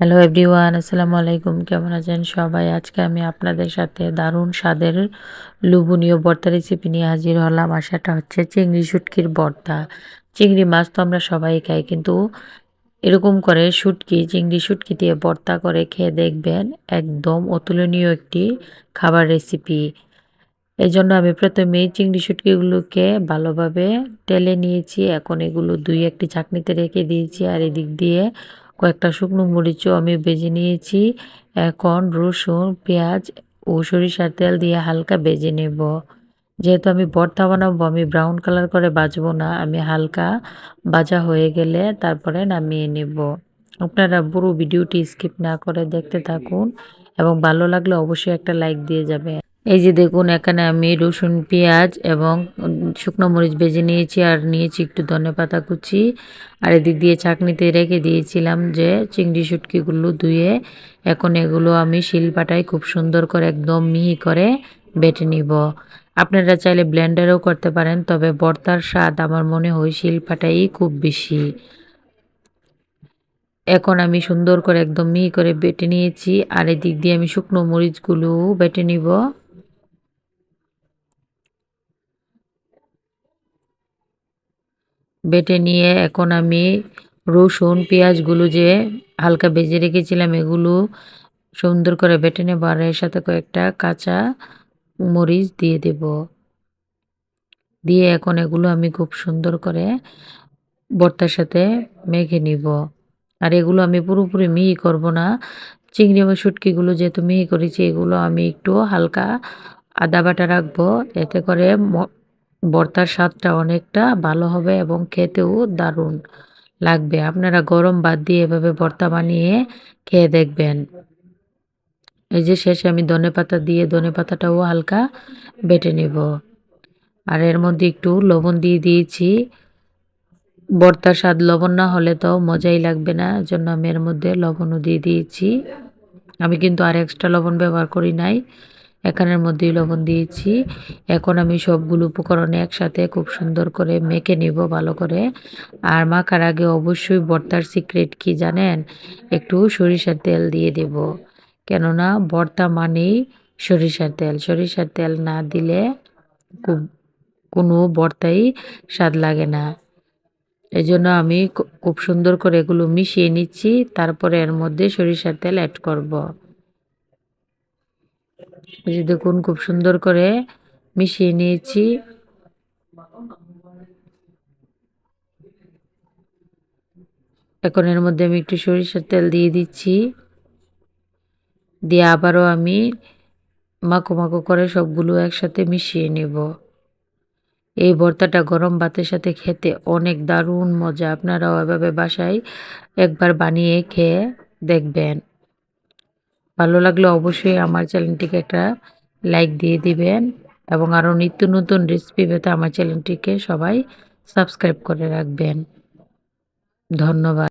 Hello everyone আসসালামু আলাইকুম। কেমন আছেন সবাই? আজকে আমি আপনাদের সাথে দারুণ স্বাদের লুবনীয় ভর্তা রেসিপি নিয়ে হাজির হলাম। আর সেটা হচ্ছে চিংড়ি শুটকির ভর্তা। চিংড়ি মাছ তো আমরা সবাই খাই, কিন্তু এরকম করে শুটকি, চিংড়ি শুটকি দিয়ে ভর্তা করে খেয়ে দেখবেন একদম অতুলনীয় একটি খাবার রেসিপি এই জন্য আমি প্রথমেই চিংড়ি শুটকিগুলোকে ভালোভাবে টেলে নিয়েছি। এখন এগুলো দুই একটি চাকনিতে রেখে দিয়েছি আর এদিক দিয়ে কয়েকটা শুকনো মরিচও আমি ভেজে নিয়েছি। এখন রসুন, পেঁয়াজ ও সরিষার তেল দিয়ে হালকা ভেজে নেব। যেহেতু আমি ভর্তা বানাবো, আমি ব্রাউন কালার করে বাজবো না, আমি হালকা ভাজা হয়ে গেলে তারপরে নামিয়ে নেব। আপনারা পুরো ভিডিওটি স্কিপ না করে দেখতে থাকুন এবং ভালো লাগলে অবশ্যই একটা লাইক দিয়ে যাবে এই যে দেখুন, এখানে আমি রসুন, পেঁয়াজ এবং শুকনো মরিচ বেজে নিয়েছি আর নিয়েছি একটু ধনে পাতা কুচি। আর এদিক দিয়ে চাকনিতে রেখে দিয়েছিলাম যে চিংড়ি শুটকিগুলো ধুয়ে এখন এগুলো আমি শিলপাটায় খুব সুন্দর করে একদম মিহি করে বেটে নিব। আপনারা চাইলে ব্লেন্ডারও করতে পারেন, তবে বর্তার স্বাদ আমার মনে হয় শিলপাটাই খুব বেশি। এখন আমি সুন্দর করে একদম মিহি করে বেটে নিয়েছি, আর এদিক দিয়ে আমি শুকনো মরিচগুলো বেটে নিব। বেটে নিয়ে এখন আমি রসুন, পেঁয়াজগুলো যে হালকা ভেজে রেখেছিলাম, এগুলো সুন্দর করে বেটে নেব আর এর সাথে কয়েকটা কাঁচা মরিচ দিয়ে দেব। দিয়ে এখন এগুলো আমি খুব সুন্দর করে বর্তার সাথে মেখে নিব। আর এগুলো আমি পুরোপুরি মিহি করব না। চিংড়ি বা শুটকিগুলো যেহেতু মিহি করেছি, এগুলো আমি একটু হালকা আদা বাটা রাখব, এতে করে ভর্তার স্বাদটা অনেকটা ভালো হবে এবং খেতেও দারুণ লাগবে। আপনারা গরম ভাত দিয়ে এভাবে ভর্তা বানিয়ে খেয়ে দেখবেন। এই যে শেষে আমি ধনে পাতা দিয়ে ধনে পাতাটাও হালকা বেটে নেব। আর এর মধ্যে একটু লবণ দিয়ে দিয়েছি। ভর্তার স্বাদ লবণ না হলে তো মজাই লাগবে না জন্য আমি এর মধ্যে লবণও দিয়ে দিয়েছি। আমি কিন্তু আর এক্সট্রা লবণ ব্যবহার করি নাই। এখানের মধ্যেই লবণ দিয়েছি। এখন আমি সবগুলো উপকরণ একসাথে খুব সুন্দর করে মেখে নিব ভালো করে। আর মাখার আগে অবশ্যই ভর্তার সিক্রেট কি জানেন? একটু সরিষার তেল দিয়ে দেব। কেননা ভর্তা মানেই সরিষার তেল। সরিষার তেল না দিলে খুব কোনো ভর্তাই স্বাদ লাগে না। এই জন্য আমি খুব সুন্দর করে এগুলো মিশিয়ে নিচ্ছি। তারপরে এর মধ্যে সরিষার তেল অ্যাড করব। যে দেখুন, খুব সুন্দর করে মিশিয়ে নিয়েছি। এখন এর মধ্যে আমি একটু সরিষার তেল দিয়ে দিচ্ছি। দিয়ে আবারও আমি মাখো মাখো করে সবগুলো একসাথে মিশিয়ে নেব। এই ভর্তাটা গরম ভাতের সাথে খেতে অনেক দারুণ মজা। আপনারাও এভাবে বাসায় একবার বানিয়ে খেয়ে দেখবেন। ভালো লাগলে অবশ্যই আমার চ্যানেলটিকে একটা লাইক দিয়ে দিবেন এবং আরও নিত্য নতুন রেসিপি পেতে আমার চ্যানেলটিকে সবাই সাবস্ক্রাইব করে রাখবেন। ধন্যবাদ।